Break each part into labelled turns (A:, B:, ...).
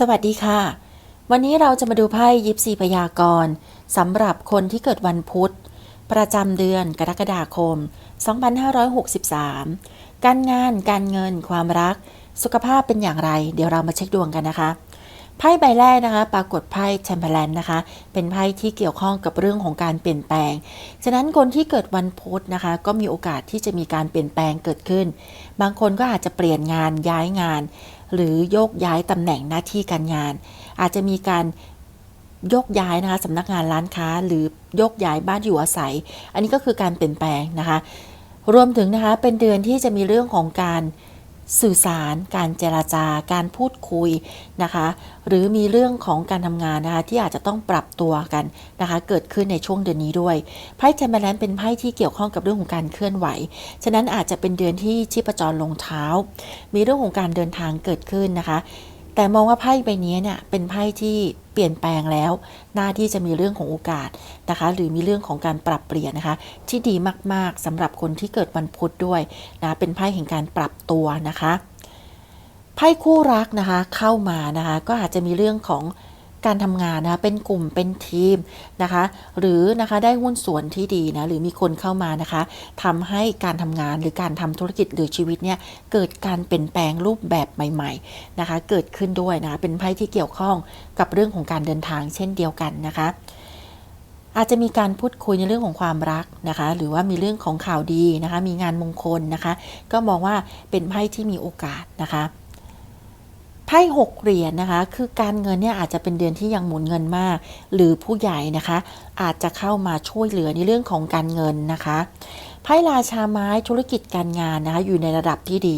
A: สวัสดีค่ะ วันนี้เราจะมาดูไพ่ยิปซีพยากรณ์สำหรับคนที่เกิดวันพุธ ประจำเดือนกรกฎาคม 2563 การงานการเงินความรัก สุขภาพเป็นอย่างไร เดี๋ยวเรามาเช็คดวงกันนะคะ ไพ่ใบแรกนะคะ ปรากฏไพ่แชมเบอร์แลนนะคะ เป็นไพ่ที่เกี่ยวข้องกับเรื่องของการเปลี่ยนแปลง ฉะนั้นคนที่เกิดวันพุธนะคะ ก็มีโอกาสที่จะมีการเปลี่ยนแปลงเกิดขึ้น บางคนก็อาจจะเปลี่ยนงานย้ายงาน หรือโยกย้ายตำแหน่งหน้าที่การงาน อาจจะมีการยกย้ายนะคะสำนักงานร้านค้า หรือยกย้ายบ้านอยู่อาศัย อันนี้ก็คือการเปลี่ยนแปลงนะคะ รวมถึงนะคะเป็นเดือนที่จะมีเรื่องของการ สื่อสาร การเจราจาการพูดคุยนะคะ หรือมีเรื่องของการทำงานนะคะ ที่อาจจะต้องปรับตัวกันนะคะ เกิดขึ้นในช่วงเดือนนี้ด้วยไพ่แจมเบอร์แลนเป็นไพ่ที่เกี่ยวข้องกับเรื่องของการเคลื่อนไหว ฉะนั้นอาจจะเป็นเดือนที่ชีพจรลงเท้า มีเรื่องของการเดินทางเกิดขึ้นนะคะ แต่มองว่าไพ่ใบนี้เนี่ยเป็นไพ่ที่เปลี่ยนแปลงแล้ว หน้าที่จะมีเรื่องของโอกาสนะคะ หรือมีเรื่องของการปรับเปลี่ยนนะคะ ที่ดีมากๆสำหรับคนที่เกิดวันพุธด้วยนะเป็นไพ่แห่งการปรับตัวนะคะไพ่คู่รักนะคะเข้ามานะคะ ก็อาจจะมีเรื่องของ การทำงานนะเป็นกลุ่มเป็นทีมนะคะ หรือนะคะได้หุ้นส่วนที่ดีนะหรือมีคนเข้ามานะคะทำให้การทำงานหรือการทำธุรกิจหรือชีวิตเนี่ยเกิดการเปลี่ยนแปลงรูปแบบใหม่ๆนะคะ เกิดขึ้นด้วยนะะเป็นไพ่ที่เกี่ยวข้องกับเรื่องของการเดินทางเช่นเดียวกันนะคะอาจจะมีการพูดคุยในเรื่องของความรักนะคะ หรือว่ามีเรื่องของข่าวดีนะคะ มีงานมงคลนะคะ ก็มองว่าเป็นไพ่ที่มีโอกาสนะคะ ไพ่หกเหรียญนะคะ คือการเงินเนี่ยอาจจะเป็นเดือนที่ยังหมุนเงินมาก หรือผู้ใหญ่นะคะ อาจจะเข้ามาช่วยเหลือในเรื่องของการเงินนะคะไพ่ราชาไม้ธุรกิจการงานนะคะอยู่ในระดับที่ดี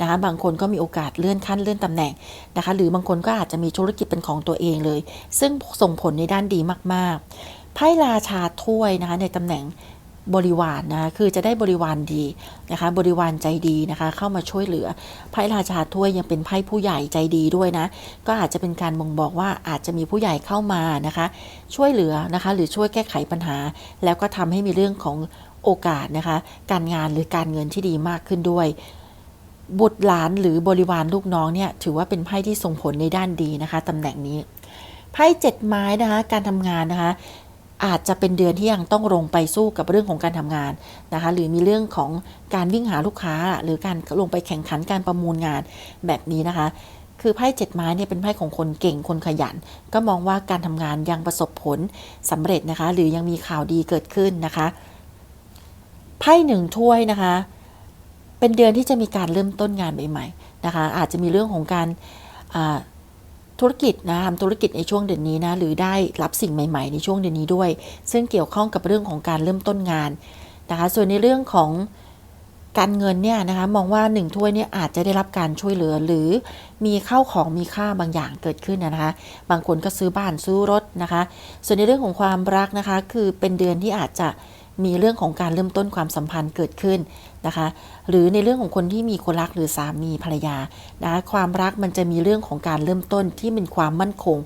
A: นะคะบางคนก็มีโอกาสเลื่อนขั้นเลื่อนตำแหน่งนะคะ หรือบางคนก็อาจจะมีธุรกิจเป็นของตัวเองเลย ซึ่งส่งผลในด้านดีมากๆไพ่ราชาถ้วยนะคะในตำแหน่ง บริวารนนะคะคือจะได้บริวารดีนะคะ บริวารใจดีนะคะ เข้ามาช่วยเหลือ ไพ่ราชาถ้วยยังเป็นไพ่ผู้ใหญ่ใจดีด้วยนะ ก็อาจจะเป็นการบ่งบอกว่าอาจจะมีผู้ใหญ่เข้ามานะคะ ช่วยเหลือนะคะ หรือช่วยแก้ไขปัญหา แล้วก็ทำให้มีเรื่องของโอกาสนะคะ การงานหรือการเงินที่ดีมากขึ้นด้วยบุตรหลานหรือบริวารลูกน้องเนี่ยถือว่าเป็นไพ่ที่ส่งผลในด้านดีนะคะตำแหน่งนี้ไพ่เจ็ดไม้นะคะ การทำงานนะคะ อาจจะเป็นเดือนที่ยังต้องลงไปสู้กับเรื่องของการทำงานนะคะหรือมีเรื่องของการวิ่งหาลูกค้า หรือการลงไปแข่งขันการประมูลงานแบบนี้นะคะ คือไพ่เจ็ดไม้เนี่ยเป็นไพ่ของคนเก่งคนขยัน ก็มองว่าการทำงานยังประสบผลสำเร็จนะคะ หรือยังมีข่าวดีเกิดขึ้นนะคะไพ่หนึ่งถ้วยนะคะ เป็นเดือนที่จะมีการเริ่มต้นงานใหม่ๆนะคะ อาจจะมีเรื่องของการ ธุรกิจนะทำธุรกิจในช่วงเดือนนี้นะหรือได้รับสิ่งใหม่ๆ ในช่วงเดือนนี้ด้วย ซึ่งเกี่ยวข้องกับเรื่องของการเริ่มต้นงานนะคะส่วนในเรื่องของการเงินเนี่ยนะคะมองว่าหนึ่งถ้วยเนี่ยอาจจะได้รับการช่วยเหลือหรือมีเข้าของมีค่าบางอย่างเกิดขึ้นนะคะบางคนก็ซื้อบ้านซื้อรถนะคะ ส่วนในเรื่องของความรักนะคะ คือเป็นเดือนที่อาจจะ มีเรื่องของการเริ่มต้นความสัมพันธ์เกิดขึ้นนะคะ หรือในเรื่องของคนที่มีคนรักหรือสามีภรรยานะคะความรักมันจะมีเรื่องของการเริ่มต้นที่เป็นความมั่นคง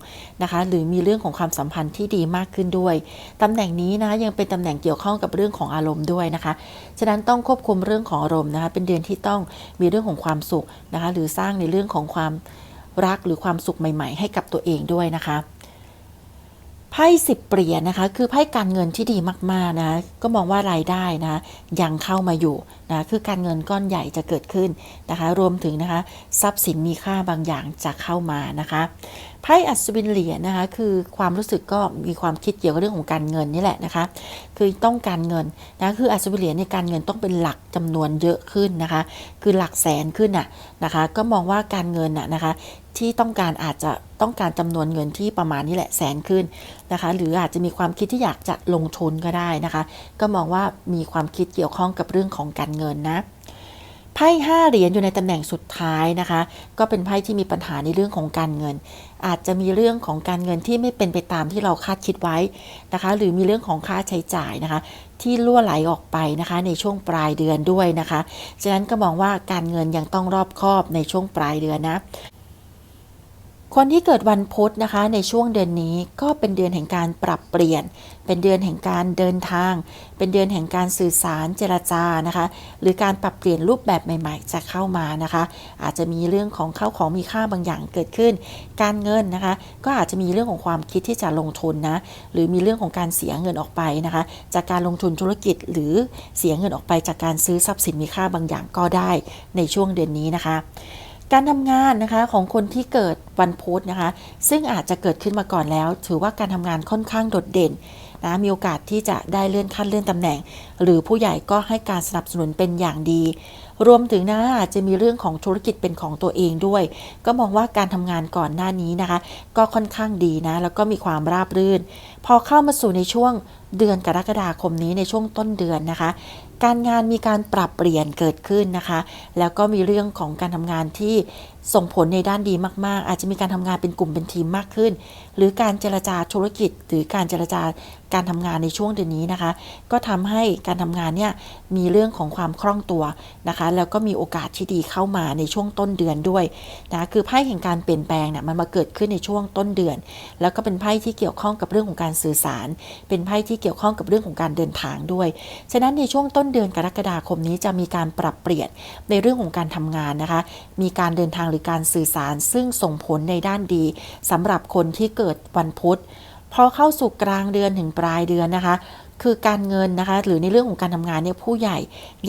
A: นะคะ หรือมีเรื่องของความสัมพันธ์ที่ดีมากขึ้นด้วยตำแหน่งนี้นะะยังเป็นตำแหน่งเกี่ยวข้องกับเรื่องของอารมณ์ด้วยนะคะ ฉะนั้นต้องควบคุมเรื่องของอารมณ์นะคะ เป็นเดือนที่ต้องมีเรื่องของความสุขนะคะ หรือสร้างในเรื่องของความรักหรือความสุขใหม่ ๆ ให้กับตัวเองด้วยนะคะ ไพ่สิบเปลี่ยนนะคะ คือไพ่การเงินที่ดีมากๆนะก็มองว่ารายได้นะยังเข้ามาอยู่นะคือการเงินก้อนใหญ่จะเกิดขึ้นนะคะ รวมถึงนะคะ ทรัพย์สินมีค่าบางอย่างจะเข้ามานะคะ ไพ่อัศวินเหรียญนะคะ คือความรู้สึกก็มีความคิดเกี่ยวกับเรื่องของการเงินนี่แหละนะคะ คือต้องการเงินนะคืออัศวินเหรียญในการเงินต้องเป็นหลักจำนวนเยอะขึ้นนะคะ คือหลักแสนขึ้นน่ะนะคะ ก็มองว่าการเงินน่ะนะคะที่ต้องการอาจจะต้องการจำนวนเงินที่ประมาณนี้แหละแสนขึ้นนะคะ หรืออาจจะมีความคิดที่อยากจะลงทุนก็ได้นะคะ ก็มองว่ามีความคิดเกี่ยวข้องกับเรื่องของการเงินนะไพ่ห้าเหรียญอยู่ในตำแหน่งสุดท้ายนะคะ ก็เป็นไพ่ที่มีปัญหาในเรื่องของการเงิน อาจจะมีเรื่องของการเงินที่ไม่เป็นไปตามที่เราคาดคิดไว้นะคะ หรือมีเรื่องของค่าใช้จ่ายนะคะ ที่ล่วไหลออกไปนะคะ ในช่วงปลายเดือนด้วยนะคะ ฉะนั้นก็มองว่าการเงินยังต้องรอบคอบในช่วงปลายเดือนนะ คนที่เกิดวันพุธนะคะ ในช่วงเดือนนี้ก็เป็นเดือนแห่งการปรับเปลี่ยน เป็นเดือนแห่งการเดินทาง เป็นเดือนแห่งการสื่อสารเจรจานะคะ หรือการปรับเปลี่ยนรูปแบบใหม่ ๆ จะเข้ามานะคะ อาจจะมีเรื่องของเข้าของมีค่าบางอย่างเกิดขึ้น การเงินนะคะ ก็อาจจะมีเรื่องของความคิดที่จะลงทุนนะหรือมีเรื่องของการเสียเงินออกไปนะคะ จากการลงทุนธุรกิจหรือเสียเงินออกไปจากการซื้อทรัพย์สินมีค่าบางอย่างก็ได้ในช่วงเดือนนี้นะคะ การทำงานนะคะของคนที่เกิดวันพุธนะคะ ซึ่งอาจจะเกิดขึ้นมาก่อนแล้ว ถือว่าการทำงานค่อนข้างโดดเด่นนะมีโอกาสที่จะได้เลื่อนขั้นเลื่อนตำแหน่ง หรือผู้ใหญ่ก็ให้การสนับสนุนเป็นอย่างดี รวมถึงนะอาจจะมีเรื่องของธุรกิจเป็นของตัวเองด้วย ก็มองว่าการทำงานก่อนหน้านี้นะคะ ก็ค่อนข้างดีนะ แล้วก็มีความราบรื่น พอเข้ามาสู่ในช่วงเดือนกรกฎาคมนี้ในช่วงต้นเดือนนะคะ การงานมีการปรับเปลี่ยนเกิดขึ้นนะคะ แล้วก็มีเรื่องของการทำงานที่ ส่งผลในด้านดีมาก ๆ อาจจะมีการทำงานเป็นกลุ่มเป็นทีมมากขึ้น หรือการเจรจาธุรกิจ หรือการเจรจาการทำงานในช่วงเดือนนี้นะคะ ก็ทำให้การทำงานเนี่ยมีเรื่องของความคล่องตัวนะคะ แล้วก็มีโอกาสที่ดีเข้ามาในช่วงต้นเดือนด้วยนะคือไพ่แห่งการเปลี่ยนแปลงเนี่ยมันมาเกิดขึ้นในช่วงต้นเดือน แล้วก็เป็นไพ่ที่เกี่ยวข้องกับเรื่องของการสื่อสาร เป็นไพ่ที่เกี่ยวข้องกับเรื่องของการเดินทางด้วย ฉะนั้นในช่วงต้นเดือนกรกฎาคมนี้จะมีการปรับเปลี่ยนในเรื่องของการทำงานนะคะ มีการเดินทางหรือการสื่อสาร ซึ่งส่งผลในด้านดีสำหรับคนที่เกิดวันพุธพอเข้าสู่กลางเดือนถึงปลายเดือนนะคะคือการเงินนะคะหรือในเรื่องของการทำงานเนี่ยผู้ใหญ่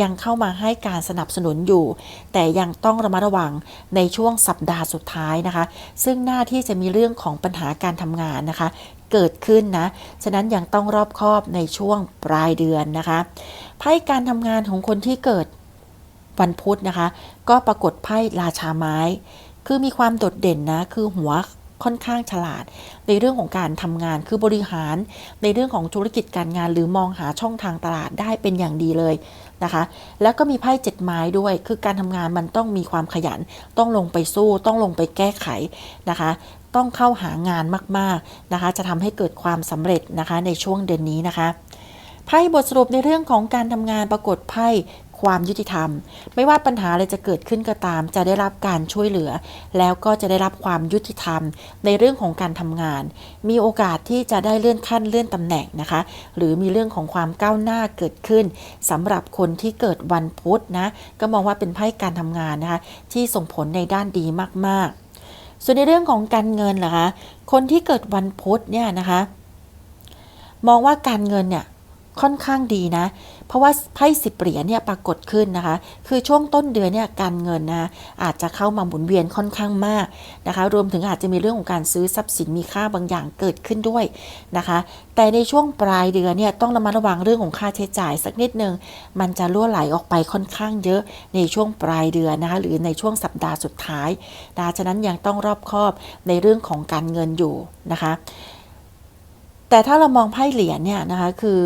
A: ยังเข้ามาให้การสนับสนุนอยู่ แต่ยังต้องระมัดระวังในช่วงสัปดาห์สุดท้ายนะคะ ซึ่งหน้าที่จะมีเรื่องของปัญหาการทำงานนะคะ เกิดขึ้นนะฉะนั้นยังต้องรอบคอบในช่วงปลายเดือนนะคะไพ่การทำงานของคนที่เกิด วันพุธนะคะ ก็ปรากฏไพ่ราชาไม้ คือมีความโดดเด่นนะ คือหัวค่อนข้างฉลาด ในเรื่องของการทำงานคือบริหาร ในเรื่องของธุรกิจการงาน หรือมองหาช่องทางตลาดได้เป็นอย่างดีเลยนะคะ แล้วก็มีไพ่เจ็ดไม้ด้วย คือการทำงานมันต้องมีความขยัน ต้องลงไปสู้ ต้องลงไปแก้ไขนะคะ ต้องเข้าหางานมากๆนะคะ จะทำให้เกิดความสำเร็จนะคะในช่วงเดือนนี้นะคะไพ่บทสรุปในเรื่องของการทำงานปรากฏไพ่ ความยุติธรรม ไม่ว่าปัญหาอะไรจะเกิดขึ้นก็ตาม จะได้รับการช่วยเหลือ แล้วก็จะได้รับความยุติธรรม ในเรื่องของการทำงาน มีโอกาสที่จะได้เลื่อนขั้นเลื่อนตำแหน่งนะคะ หรือมีเรื่องของความก้าวหน้าเกิดขึ้นสำหรับคนที่เกิดวันพุธนะก็มองว่าเป็นไพ่การทำงานนะคะที่ส่งผลในด้านดีมากๆ ส่วนในเรื่องของการเงินล่ะคะคนที่เกิดวันพุธเนี่ยนะคะ มองว่าการเงินเนี่ย ค่อนข้างดีนะ เพราะว่าไพ่สิบเหรียญเนี่ยปรากฏขึ้นนะคะ คือช่วงต้นเดือนเนี่ยการเงินนะอาจจะเข้ามาหมุนเวียนค่อนข้างมากนะคะ รวมถึงอาจจะมีเรื่องของการซื้อทรัพย์สินมีค่าบางอย่างเกิดขึ้นด้วยนะคะ แต่ในช่วงปลายเดือนเนี่ยต้องระมัดระวังเรื่องของค่าใช้จ่ายสักนิดนึงมันจะล่วไหลออกไปค่อนข้างเยอะในช่วงปลายเดือนนะคะหรือในช่วงสัปดาห์สุดท้ายนะฉะนั้นยังต้องรอบคอบในเรื่องของการเงินอยู่นะคะแต่ถ้าเรามองไพ่เหรียญเนี่ยนะคะคือ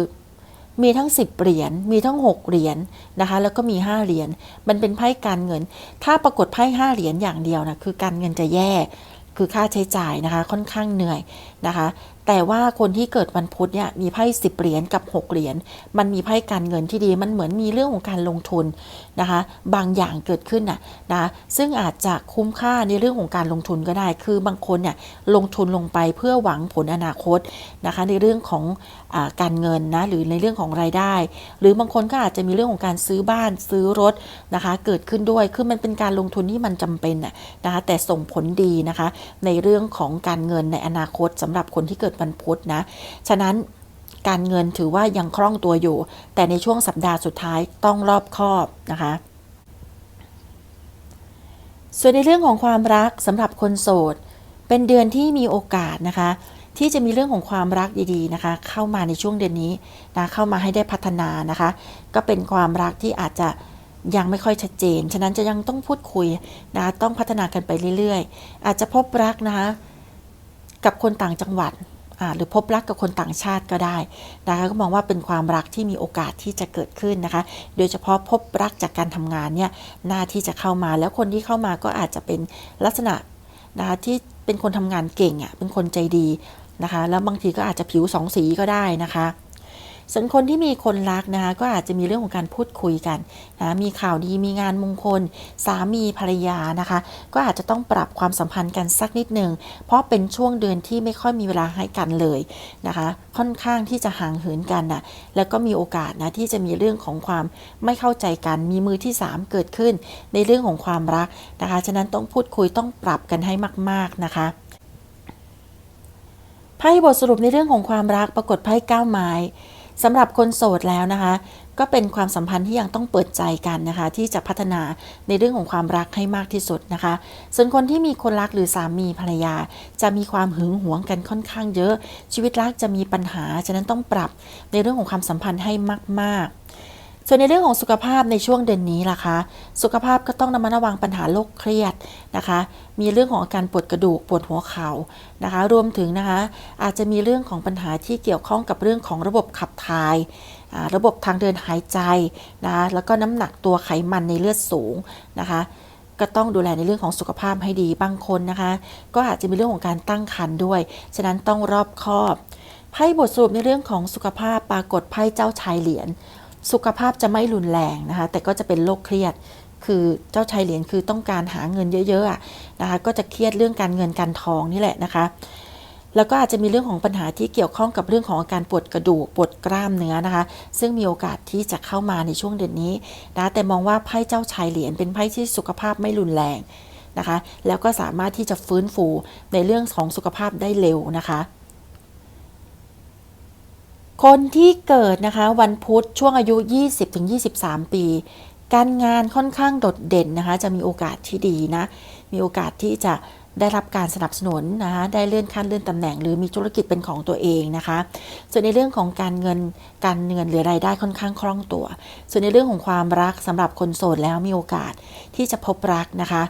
A: มีทั้ง 10 เหรียญ มีทั้ง 6 เหรียญนะคะ แล้วก็มี 5 เหรียญ มันเป็นไพ่การเงิน ถ้าปรากฏไพ่5เหรียญอย่างเดียวนะ คือการเงินจะแย่ คือค่าใช้จ่ายนะคะ ค่อนข้างเหนื่อยนะคะ แต่ว่าคนที่เกิดวันพุธเนี่ยมีไพ่สิบเหรียญกับ6เหรียญมันมีไพ่การเงินที่ดีมันเหมือนมีเรื่องของการลงทุนนะคะ บางอย่างเกิดขึ้นน่ะนะซึ่งอาจจะคุ้มค่าในเรื่องของการลงทุนก็ได้ คือบางคนเนี่ยลงทุนลงไปเพื่อหวังผลอนาคตนะคะ ในเรื่องของอการเงินนะหรือในเรื่องของรายได้ หรือบางคนก็อาจจะมีเรื่องของการซื้อบ้านซื้อรถนะคะ เกิดขึ้นด้วยคือมันเป็นการลงทุนที่มันจำเป็นน่ะนะคะแต่ส่งผลดีนะคะ ในเรื่องของการเงินในอนาคตสำหรับคนที่เกิดวันพุธนะ ฉะนั้นการเงินถือว่ายังคล่องตัวอยู่ แต่ในช่วงสัปดาห์สุดท้ายต้องรอบคอบนะคะส่วนในเรื่องของความรักสำหรับคนโสด เป็นเดือนที่มีโอกาสนะคะ ที่จะมีเรื่องของความรักดีๆนะคะ เข้ามาในช่วงเดือนนี้นะเข้ามาให้ได้พัฒนานะคะ ก็เป็นความรักที่อาจจะยังไม่ค่อยชัดเจน ฉะนั้นจะยังต้องพูดคุยนะต้องพัฒนากันไปเรื่อยๆ อาจจะพบรักนะคะ กับคนต่างจังหวัด หรือพบรักกับคนต่างชาติก็ได้นะคะก็มองว่าเป็นความรักที่มีโอกาสที่จะเกิดขึ้นนะคะ โดยเฉพาะพบรักจากการทำงานเนี่ยหน้าที่จะเข้ามาแล้วคนที่เข้ามาก็อาจจะเป็นลักษณะนะคะที่เป็นคนทำงานเก่งอะเป็นคนใจดีนะคะ แล้วบางทีก็อาจจะผิวสองสีก็ได้นะคะ ส่วนคนที่มีคนรักนะคะก็อาจจะมีเรื่องของการพูดคุยกันนะมีข่าวดีมีงานมงคล สามีภรรยานะคะ ก็อาจจะต้องปรับความสัมพันธ์กันสักนิดหนึ่งเพราะเป็นช่วงเดือนที่ไม่ค่อยมีเวลาให้กันเลยนะคะ ค่อนข้างที่จะห่างเหินกันนะแล้วก็มีโอกาสนะที่จะมีเรื่องของความไม่เข้าใจกัน มีมือที่ 3 เกิดขึ้น ในเรื่องของความรักนะคะฉะนั้นต้องพูดคุยต้องปรับกันให้มาก ๆนะคะไพ่บทสรุปในเรื่องของความรักปรากฏไพ่เก้าไม้ สำหรับคนโสดแล้วนะคะ ก็เป็นความสัมพันธ์ที่ยังต้องเปิดใจกันนะคะ ที่จะพัฒนาในเรื่องของความรักให้มากที่สุดนะคะ ส่วนคนที่มีคนรักหรือสามีภรรยา จะมีความหึงหวงกันค่อนข้างเยอะ ชีวิตรักจะมีปัญหา ฉะนั้นต้องปรับในเรื่องของความสัมพันธ์ให้มาก ๆ ส่วนในเรื่องของสุขภาพในช่วงเดือนนี้ล่ะคะ สุขภาพก็ต้องระมัดระวังปัญหาโรคเครียดนะคะ มีเรื่องของอาการปวดกระดูกปวดหัวเข่านะคะ รวมถึงนะคะ อาจจะมีเรื่องของปัญหาที่เกี่ยวข้องกับเรื่องของระบบขับถ่ายระบบทางเดินหายใจนะคะแล้วก็น้ำหนักตัวไขมันในเลือดสูงนะคะก็ต้องดูแลในเรื่องของสุขภาพให้ดีบางคนนะคะ ก็อาจจะมีเรื่องของการตั้งครรภ์ด้วย ฉะนั้นต้องรอบคอบไพ่บทสรุปในเรื่องของสุขภาพปรากฏไพ่เจ้าชายเหรียญ สุขภาพจะไม่รุนแรงนะคะ แต่ก็จะเป็นโรคเครียด คือเจ้าชายเหรียญคือต้องการหาเงินเยอะๆนะคะ ก็จะเครียดเรื่องการเงินการทองนี่แหละนะคะ แล้วก็อาจจะมีเรื่องของปัญหาที่เกี่ยวข้องกับเรื่องของอาการปวดกระดูกปวดกล้ามเนื้อนะคะ ซึ่งมีโอกาสที่จะเข้ามาในช่วงเดือนนี้นะ แต่มองว่าไพ่เจ้าชายเหรียญเป็นไพ่ที่สุขภาพไม่รุนแรงนะคะ แล้วก็สามารถที่จะฟื้นฟูในเรื่องของสุขภาพได้เร็วนะคะ คนที่เกิดนะคะวันพุธช่วงอายุ 20-23 ปี การงานค่อนข้างโดดเด่นนะคะ จะมีโอกาสที่ดีนะ มีโอกาสที่จะได้รับการสนับสนุนนะคะได้เลื่อนขั้นเลื่อนตำแหน่ง หรือมีธุรกิจเป็นของตัวเองนะคะ ส่วนในเรื่องของการเงินการเงินหรือรายได้ค่อนข้างคล่องตัว ส่วนในเรื่องของความรักสำหรับคนโสดแล้วมีโอกาสที่จะพบรักนะคะ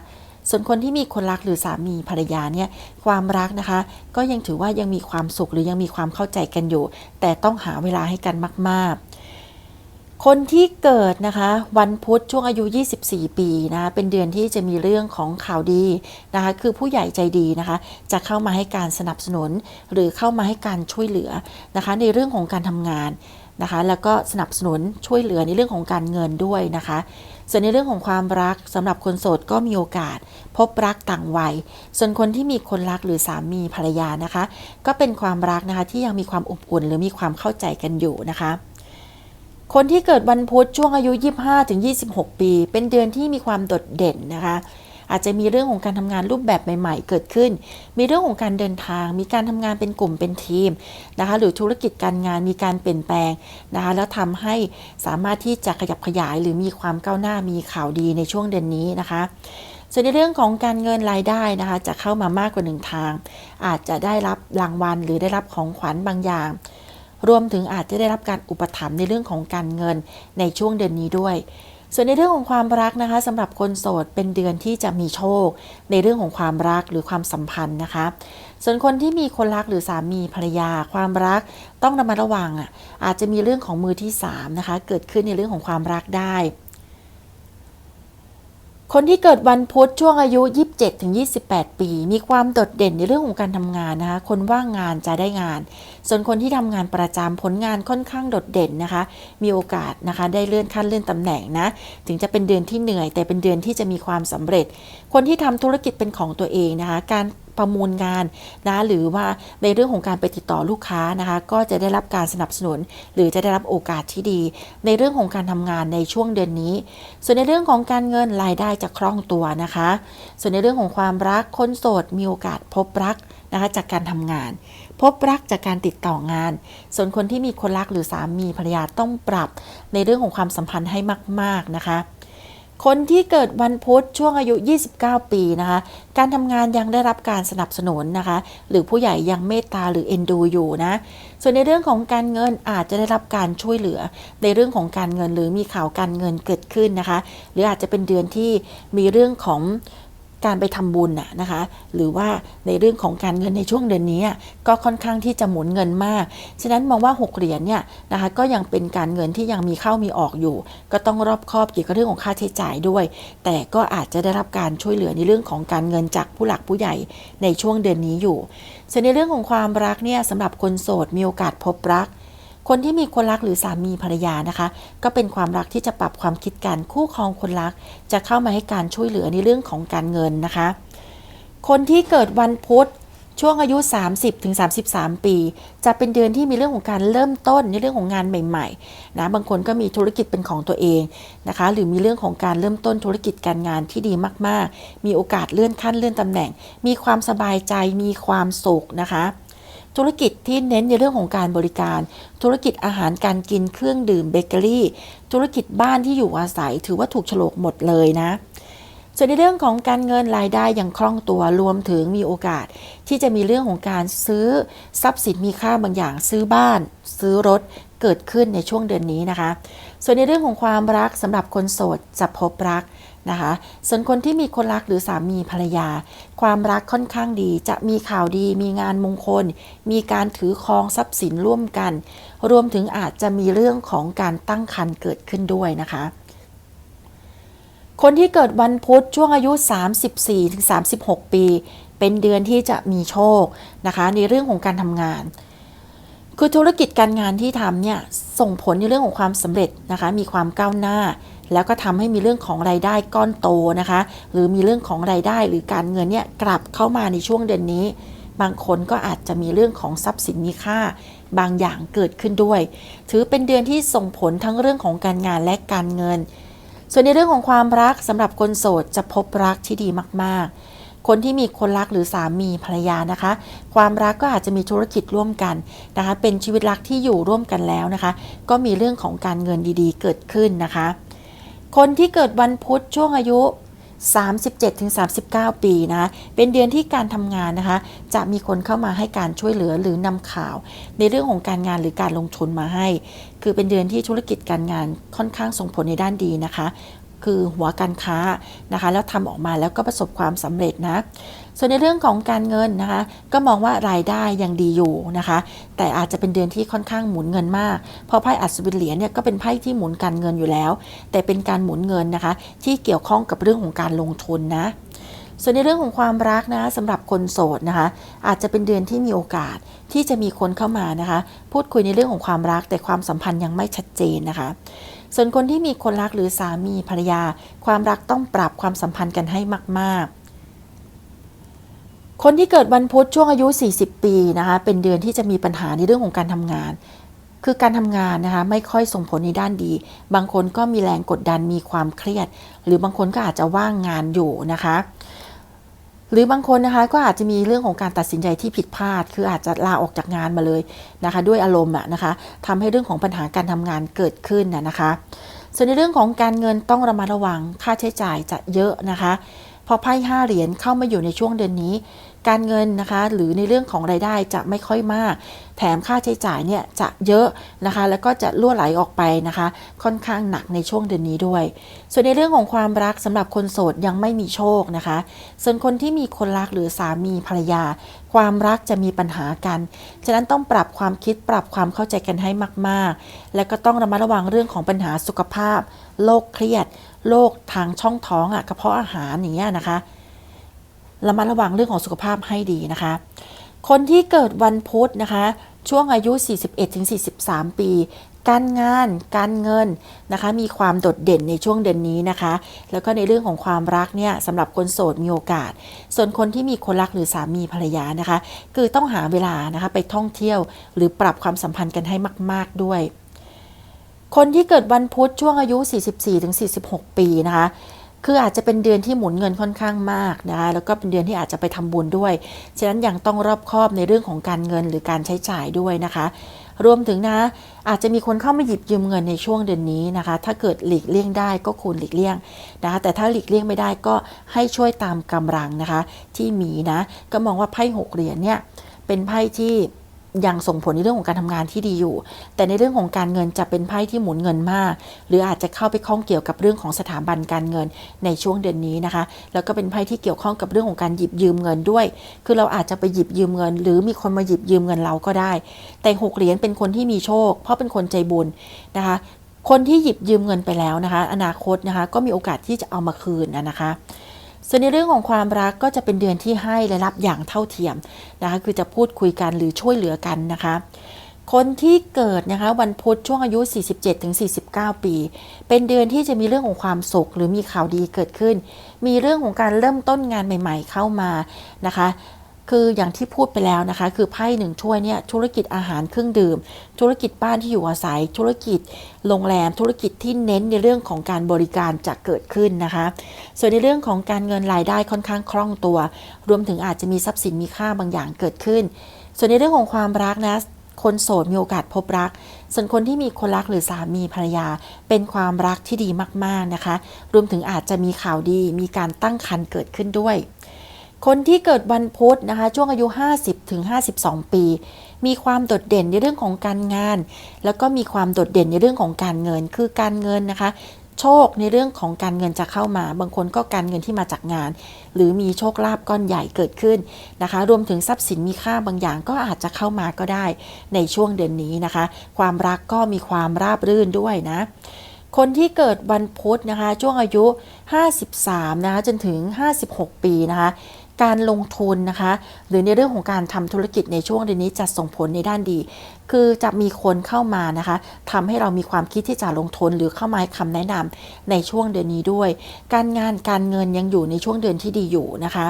A: ส่วนคนที่มีคนรักหรือสามีภรรยาเนี่ยความรักนะคะ ก็ยังถือว่ายังมีความสุขหรือยังมีความเข้าใจกันอยู่ แต่ต้องหาเวลาให้กันมาก ๆคนที่เกิดนะคะ วันพุธช่วงอายุ 24 ปีนะะเป็นเดือนที่จะมีเรื่องของข่าวดีนะคะคือผู้ใหญ่ใจดีนะคะ จะเข้ามาให้การสนับสนุน หรือเข้ามาให้การช่วยเหลือนะคะ ในเรื่องของการทำงานนะคะ แล้วก็สนับสนุนช่วยเหลือในเรื่องของการเงินด้วยนะคะ ส่วนในเรื่องของความรักสำหรับคนโสดก็มีโอกาส พบรักต่างวัย ส่วนคนที่มีคนรักหรือสามีภรรยานะคะ ก็เป็นความรักนะคะที่ยังมีความอบอุ่นหรือมีความเข้าใจกันอยู่นะคะคนที่เกิดวันพุธช่วงอายุ 25-26 ปี เป็นเดือนที่มีความโดดเด่นนะคะ อาจจะมีเรื่องของการทำงานรูปแบบใหม่ ๆ เกิดขึ้น มีเรื่องของการเดินทาง มีการทำงานเป็นกลุ่มเป็นทีมนะคะ หรือธุรกิจการงานมีการเปลี่ยนแปลงนะคะ แล้วทำให้สามารถที่จะขยับขยายหรือมีความก้าวหน้ามีข่าวดีในช่วงเดือนนี้นะคะส่วนในเรื่องของการเงินรายได้นะคะ จะเข้ามามากกว่าหนึ่งทาง อาจจะได้รับรางวัลหรือได้รับของขวัญบางอย่าง รวมถึงอาจจะได้รับการอุปถัมภ์ในเรื่องของการเงินในช่วงเดือนนี้ด้วย ส่วนในเรื่องของความรักนะคะสำหรับคนโสดเป็นเดือนที่จะมีโชค ในเรื่องของความรักหรือความสัมพันธ์นะคะ ส่วนคนที่มีคนรักหรือสามีภรรยา ความรักต้องระมัดระวังอะอาจจะมีเรื่องของมือที่สามนะคะเกิดขึ้นในเรื่องของความรักได้ คนที่เกิดวันพุธช่วงอายุ 27-28 ปี มีความโดดเด่นในเรื่องของการทำงานนะคะ คนว่างงานจะได้งาน ส่วนคนที่ทำงานประจำผลงานค่อนข้างโดดเด่นนะคะ มีโอกาสนะคะ ได้เลื่อนขั้นเลื่อนตำแหน่งนะ ถึงจะเป็นเดือนที่เหนื่อย แต่เป็นเดือนที่จะมีความสำเร็จ คนที่ทำธุรกิจเป็นของตัวเองนะคะ การ ประมูลงานนะหรือว่าในเรื่องของการไปติดต่อลูกค้านะคะ ก็จะได้รับการสนับสนุน หรือจะได้รับโอกาสที่ดี ในเรื่องของการทำงานในช่วงเดือนนี้ ส่วนในเรื่องของการเงินรายได้จะคล่องตัวนะคะ ส่วนในเรื่องของความรักคนโสดมีโอกาสพบรักนะคะจากการทำงาน พบรักจากการติดต่องาน ส่วนคนที่มีคนรักหรือสามีภรรยาต้องปรับ ในเรื่องของความสัมพันธ์ให้มาก ๆนะคะ คนที่เกิดวันพุธช่วงอายุ 29 ปีนะคะ การทำงานยังได้รับการสนับสนุนนะคะ หรือผู้ใหญ่ยังเมตตาหรือเอ็นดูอยู่นะ ส่วนในเรื่องของการเงินอาจจะได้รับการช่วยเหลือ ในเรื่องของการเงินหรือมีข่าวการเงินเกิดขึ้นนะคะ หรืออาจจะเป็นเดือนที่มีเรื่องของ การไปทำบุญน่ะนะคะ หรือว่าในเรื่องของการเงินในช่วงเดือนนี้ก็ค่อนข้างที่จะหมุนเงินมาก ฉะนั้นมองว่า 6 เหรียญเนี่ยนะคะก็ยังเป็นการเงินที่ยังมีเข้ามีออกอยู่ ก็ต้องรอบคอบเกี่ยวกับเรื่องของค่าใช้จ่ายด้วย แต่ก็อาจจะได้รับการช่วยเหลือในเรื่องของการเงินจากผู้หลักผู้ใหญ่ในช่วงเดือนนี้อยู่ ส่วนในเรื่องของความรักเนี่ยสำหรับคนโสดมีโอกาสพบรัก คนที่มีคนรักหรือสามีภรรยานะคะ ก็เป็นความรักที่จะปรับความคิดกันคู่ครองคนรัก จะเข้ามาให้การช่วยเหลือในเรื่องของการเงินนะคะ คนที่เกิดวันพุธช่วงอายุ 30ถึง33 ปี จะเป็นเดือนที่มีเรื่องของการเริ่มต้นในเรื่องของงานใหม่ๆนะบางคนก็มีธุรกิจเป็นของตัวเองนะคะ หรือมีเรื่องของการเริ่มต้นธุรกิจการงานที่ดีมาก ๆ มีโอกาสเลื่อนขั้นเลื่อนตำแหน่ง มีความสบายใจมีความสุขนะคะ ธุรกิจที่เน้นในเรื่องของการบริการ ธุรกิจอาหารการกินเครื่องดื่มเบเกอรี่ ธุรกิจบ้านที่อยู่อาศัย ถือว่าถูกฉลกหมดเลยนะส่วนในเรื่องของการเงินรายได้ยังคล่องตัวรวมถึงมีโอกาส ที่จะมีเรื่องของการซื้อทรัพย์สินมีค่าบางอย่างซื้อบ้าน ซื้อรถเกิดขึ้นในช่วงเดือนนี้นะคะ ส่วนในเรื่องของความรักสำหรับคนโสดจะพบรัก นะคะ ส่วนคนที่มีคนรักหรือสามีภรรยา ความรักค่อนข้างดี จะมีข่าวดี มีงานมงคล มีการถือครองทรัพย์สินร่วมกัน รวมถึงอาจจะมีเรื่องของการตั้งครรภ์เกิดขึ้นด้วยนะคะ คนที่เกิดวันพุธช่วงอายุ 34-36 ปี เป็นเดือนที่จะมีโชคนะคะ ในเรื่องของการทำงานคือธุรกิจการงานที่ทำเนี่ยส่งผลในเรื่องของความสำเร็จนะคะ มีความก้าวหน้า แล้วก็ทำให้มีเรื่องของรายได้ก้อนโตนะคะ หรือมีเรื่องของรายได้หรือการเงินเนี่ยกลับเข้ามาในช่วงเดือนนี้ บางคนก็อาจจะมีเรื่องของทรัพย์สินมีค่า บางอย่างเกิดขึ้นด้วย ถือเป็นเดือนที่ส่งผลทั้งเรื่องของการงานและการเงิน ส่วนในเรื่องของความรักสำหรับคนโสดจะพบรักที่ดีมาก ๆคนที่มีคนรักหรือสามีภรรยานะคะ ความรักก็อาจจะมีธุรกิจร่วมกันนะคะ เป็นชีวิตรักที่อยู่ร่วมกันแล้วนะคะ ก็มีเรื่องของการเงินดีๆ เกิดขึ้นนะคะ คนที่เกิดวันพุธช่วงอายุ 37-39 ปีนะเป็นเดือนที่การทำงานนะคะ จะมีคนเข้ามาให้การช่วยเหลือหรือนำข่าว ในเรื่องของการงานหรือการลงทุนมาให้ คือเป็นเดือนที่ธุรกิจการงานค่อนข้างส่งผลในด้านดีนะคะ คือหัวการค้านะคะ แล้วทำออกมาแล้วก็ประสบความสำเร็จนะ ส่วนในเรื่องของการเงินนะคะ ก็มองว่ารายได้ยังดีอยู่นะคะ แต่อาจจะเป็นเดือนที่ค่อนข้างหมุนเงินมาก เพราะไพ่อัศวินเหรียญเนี่ยก็เป็นไพ่ที่หมุนการเงินอยู่แล้ว แต่เป็นการหมุนเงินนะคะ ที่เกี่ยวข้องกับเรื่องของการลงทุนนะส่วนในเรื่องของความรักนะสำหรับคนโสดนะคะ อาจจะเป็นเดือนที่มีโอกาสที่จะมีคนเข้ามานะคะ พูดคุยในเรื่องของความรักแต่ความสัมพันธ์ยังไม่ชัดเจนนะคะ ส่วนคนที่มีคนรักหรือสามีภรรยา ความรักต้องปรับความสัมพันธ์กันให้มากๆ คนที่เกิดวันพุธช่วงอายุ 40 ปีนะคะ เป็นเดือนที่จะมีปัญหาในเรื่องของการทำงาน คือการทำงานนะคะไม่ค่อยส่งผลในด้านดี บางคนก็มีแรงกดดันมีความเครียด หรือบางคนก็อาจจะว่างงานอยู่นะคะ หรือบางคนนะคะก็อาจจะมีเรื่องของการตัดสินใจที่ผิดพลาด คืออาจจะลาออกจากงานมาเลยนะคะ ด้วยอารมณ์อะนะคะทำให้เรื่องของปัญหาการทำงานเกิดขึ้นนะนะคะส่วนในเรื่องของการเงินต้องระมัดระวังค่าใช้จ่ายจะเยอะนะคะ พอไพ่ห้าเหรียญเข้ามาอยู่ในช่วงเดือนนี้ การเงินนะคะหรือในเรื่องของรายได้จะไม่ค่อยมาก แถมค่าใช้จ่ายเนี่ยจะเยอะนะคะ แล้วก็จะล่วไหลออกไปนะคะ ค่อนข้างหนักในช่วงเดือนนี้ด้วย ส่วนในเรื่องของความรักสำหรับคนโสดยังไม่มีโชคนะคะ ส่วนคนที่มีคนรักหรือสามีภรรยา ความรักจะมีปัญหากัน ฉะนั้นต้องปรับความคิดปรับความเข้าใจกันให้มาก ๆ และก็ต้องระมัดระวังเรื่องของปัญหาสุขภาพโรคเครียดโรคทางช่องท้องอะกระเพาะอาหารอย่างเงี้ยนะคะ ระมัดระวังเรื่องของสุขภาพให้ดีนะคะ คนที่เกิดวันพุธนะคะ ช่วงอายุ 41-43 ปี การงาน การเงินนะคะ มีความโดดเด่นในช่วงเดือนนี้นะคะ แล้วก็ในเรื่องของความรักเนี่ยสำหรับคนโสดมีโอกาส ส่วนคนที่มีคนรักหรือสามีภรรยานะคะ คือต้องหาเวลานะคะไปท่องเที่ยว หรือปรับความสัมพันธ์กันให้มาก ๆด้วย คนที่เกิดวันพุธช่วงอายุ 44-46 ปีนะคะ คืออาจจะเป็นเดือนที่หมุนเงินค่อนข้างมากนะคะแล้วก็เป็นเดือนที่อาจจะไปทำบุญด้วย ฉะนั้นยังต้องรอบคอบในเรื่องของการเงินหรือการใช้จ่ายด้วยนะคะ รวมถึงนะ อาจจะมีคนเข้ามาหยิบยืมเงินในช่วงเดือนนี้นะคะ ถ้าเกิดหลีกเลี่ยงได้ก็ควรหลีกเลี่ยงนะคะ แต่ถ้าหลีกเลี่ยงไม่ได้ก็ให้ช่วยตามกำลังนะคะ ที่มีนะ ก็มองว่าไพ่หกเหรียญเนี่ยเป็นไพ่ที่ ยังส่งผลในเรื่องของการทำงานที่ดีอยู่ แต่ในเรื่องของการเงินจะเป็นไพ่ที่หมุนเงินมาก หรืออาจจะเข้าไปข้องเกี่ยวกับเรื่องของสถาบันการเงินในช่วงเดือนนี้นะคะ แล้วก็เป็นไพ่ที่เกี่ยวข้องกับเรื่องของการหยิบยืมเงินด้วย คือเราอาจจะไปหยิบยืมเงิน หรือมีคนมาหยิบยืมเงินเราก็ได้ แต่หกเหรียญเป็นคนที่มีโชค เพราะเป็นคนใจบุญนะคะ คนที่หยิบยืมเงินไปแล้วนะคะ อนาคตนะคะ ก็มีโอกาสที่จะเอามาคืนนะคะ ส่วนในเรื่องของความรักก็จะเป็นเดือนที่ให้และรับอย่างเท่าเทียมนะคะคือจะพูดคุยกันหรือช่วยเหลือกันนะคะ คนที่เกิดนะคะวันพุธช่วงอายุ 47-49 ปี เป็นเดือนที่จะมีเรื่องของความสุขหรือมีข่าวดีเกิดขึ้น มีเรื่องของการเริ่มต้นงานใหม่ ๆ เข้ามานะคะ คืออย่างที่พูดไปแล้วนะคะ คือไพ่หนึ่งถ้วยเนี่ยธุรกิจอาหารเครื่องดื่ม ธุรกิจบ้านที่อยู่อาศัย ธุรกิจโรงแรม ธุรกิจที่เน้นในเรื่องของการบริการจะเกิดขึ้นนะคะ ส่วนในเรื่องของการเงินรายได้ค่อนข้างคล่องตัว รวมถึงอาจจะมีทรัพย์สินมีค่าบางอย่างเกิดขึ้น ส่วนในเรื่องของความรักนะคนโสดมีโอกาสพบรัก ส่วนคนที่มีคนรักหรือสามีภรรยา เป็นความรักที่ดีมากๆนะคะ รวมถึงอาจจะมีข่าวดี มีการตั้งครรภ์เกิดขึ้นด้วย คนที่เกิดวันพุธนะคะ ช่วงอายุ 50ถึง52 ปี มีความโดดเด่นในเรื่องของการงาน แล้วก็มีความโดดเด่นในเรื่องของการเงิน คือการเงินนะคะ โชคในเรื่องของการเงินจะเข้ามา บางคนก็การเงินที่มาจากงาน หรือมีโชคลาภก้อนใหญ่เกิดขึ้นนะคะ รวมถึงทรัพย์สินมีค่าบางอย่างก็อาจจะเข้ามาก็ได้ในช่วงเดือนนี้นะคะ ความรักก็มีความราบรื่นด้วยนะคนที่เกิดวันพุธนะคะ ช่วงอายุ 53 นะคะจนถึง 56 ปีนะคะ การลงทุนนะคะ หรือในเรื่องของการทำธุรกิจในช่วงเดือนนี้จะส่งผลในด้านดี คือจะมีคนเข้ามานะคะทำให้เรามีความคิดที่จะลงทุนหรือเข้ามาให้คำแนะนำในช่วงเดือนนี้ด้วย การงานการเงินยังอยู่ในช่วงเดือนที่ดีอยู่นะคะ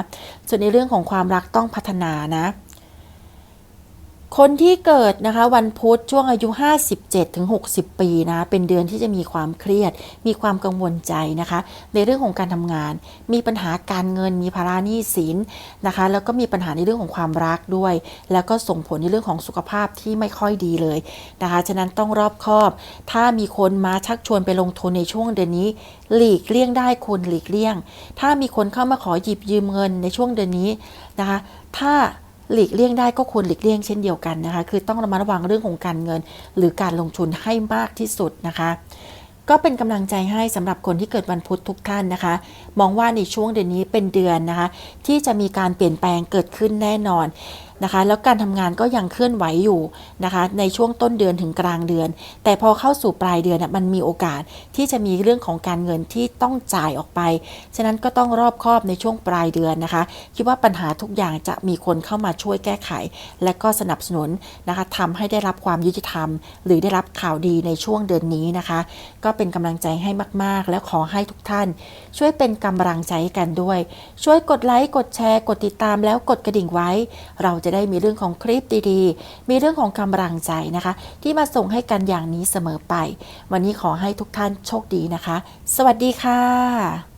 A: ส่วนในเรื่องของความรักต้องพัฒนานะ คนที่เกิดนะคะวันพุธช่วงอายุ 57ถึง60ปีนะเป็นเดือนที่จะมีความเครียด มีความกังวลใจนะคะ ในเรื่องของการทำงาน มีปัญหาการเงิน มีภาระหนี้สินนะคะ แล้วก็มีปัญหาในเรื่องของความรักด้วย แล้วก็ส่งผลในเรื่องของสุขภาพที่ไม่ค่อยดีเลยนะคะ ฉะนั้นต้องรอบคอบ ถ้ามีคนมาชักชวนไปลงทุนในช่วงเดือนนี้ หลีกเลี่ยงได้คุณหลีกเลี่ยง ถ้ามีคนเข้ามาขอหยิบยืมเงินในช่วงเดือนนี้นะคะ ถ้า หลีกเลี่ยงได้ก็ควรหลีกเลี่ยงเช่นเดียวกันนะคะ คือต้องระมัดระวังเรื่องของการเงิน หรือการลงทุนให้มากที่สุดนะคะก็เป็นกำลังใจให้สำหรับคนที่เกิดวันพุธทุกท่านนะคะ มองว่าในช่วงเดือนนี้เป็นเดือนนะคะ ที่จะมีการเปลี่ยนแปลงเกิดขึ้นแน่นอน นะคะ แล้วการทำงานก็ยังเคลื่อนไหวอยู่นะคะ ในช่วงต้นเดือนถึงกลางเดือน แต่พอเข้าสู่ปลายเดือนน่ะมันมีโอกาสที่จะมีเรื่องของการเงินที่ต้องจ่ายออกไป ฉะนั้นก็ต้องรอบคอบในช่วงปลายเดือนนะคะ คิดว่าปัญหาทุกอย่างจะมีคนเข้ามาช่วยแก้ไข และก็สนับสนุนนะคะทำให้ได้รับความยุติธรรม หรือได้รับข่าวดีในช่วงเดือนนี้นะคะ ก็เป็นกำลังใจให้มาก ๆ และขอให้ทุกท่าน ช่วยเป็นกำลังใจกันด้วย ช่วยกดไลค์กดแชร์ กดติดตามแล้วกดกระดิ่งไว้ เราจะได้มีเรื่องของคลิปดีๆ มีเรื่องของกำลังใจนะคะ ที่มาส่งให้กันอย่างนี้เสมอไป วันนี้ขอให้ทุกท่านโชคดีนะคะ สวัสดีค่ะ